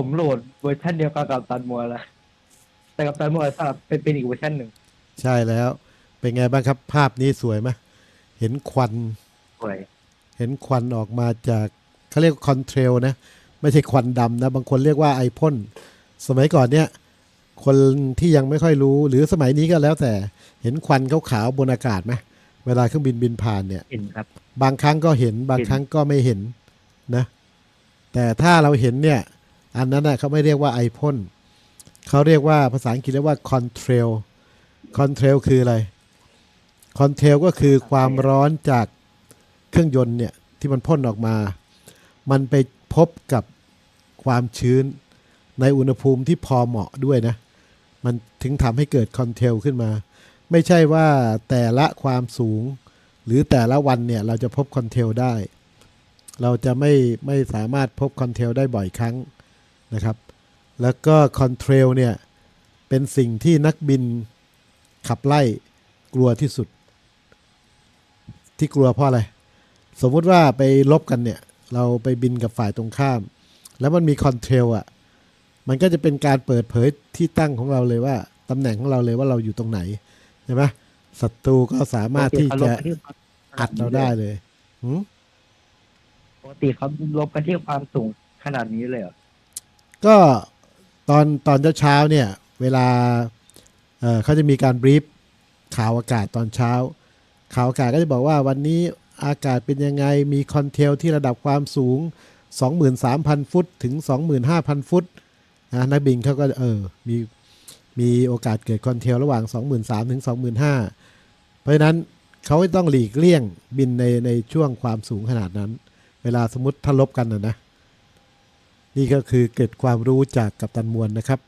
ผมโหลดเวอร์ชันเดียวกับกับตันมัวแล้วแต่กับตันมัวสลับเป็นเป็นอีกเวอร์ชันหนึ่งใช่แล้ว เป็นไงบ้างครับ ภาพนี้สวยไหมเห็นควัน สวย เห็นควันออกมาจากเขาเรียกคอนเทรลนะ ไม่ใช่ควันดำนะ บางคนเรียกว่าไอพ่นสมัยก่อนเนี่ย คนที่ยังไม่ค่อยรู้ หรือสมัยนี้ก็แล้วแต่เห็นควันขาวๆบนอากาศไหมเวลาเครื่องบินบินผ่านเนี่ย เห็นครับ บางครั้งก็เห็นบางครั้งก็ไม่เห็นนะ แต่ถ้าเราเห็นเนี่ย อันนั้นนะเขาไม่เรียกว่าไอพ่นเขาเรียกว่าภาษาอังกฤษเรียกว่าคอนเทรลคอนเทรลคืออะไรคอนเทรลก็คือความร้อนจากเครื่องยนต์เนี่ยที่มันพ่นออกมา มันไปพบกับความชื้นในอุณหภูมิที่พอเหมาะด้วยนะ มันถึงทำให้เกิดคอนเทลขึ้นมา ไม่ใช่ว่าแต่ละความสูง หรือแต่ละวันเนี่ยเราจะพบคอนเทลได้ เราจะไม่ไม่สามารถพบคอนเทลได้บ่อยครั้ง นะครับแล้วก็คอนเทรลเนี่ยเป็นสิ่งที่นักบินขับไล่กลัวที่สุด ที่กลัวเพราะอะไร สมมุติว่าไปลบกันเนี่ย เราไปบินกับฝ่ายตรงข้าม แล้วมันมีคอนเทรลอะมันก็จะเป็นการเปิดเผยที่ตั้งของเราเลยว่าตำแหน่งของเราเลยว่าเราอยู่ตรงไหนใช่ไหมศัตรูก็สามารถที่จะอัดเราได้เลยหืมปกติเขาลบกันที่ความสูงขนาดนี้เลยเหรอ ก็ตอนตอนเช้าเนี่ย เวลาเเขาจะมีการบรีฟข่าวอากาศตอนเช้า ข่าวอากาศก็จะบอกว่าวันนี้อากาศเป็นยังไง มีคอนเทลที่ระดับความสูง 23,000 ฟุต ถึง 25,000 ฟุตนะนักบินเขาก็เออมีมีโอกาสเกิดคอนเทลระหว่าง 23,000 ถึง 25,000 เพราะฉะนั้นเขาต้องหลีกเลี่ยงบินในในช่วงความสูงขนาดนั้น เวลาสมมติถ้าลบกันนะนะ นี่ก็คือเกิดความรู้จากกัปตันมวลนะครับ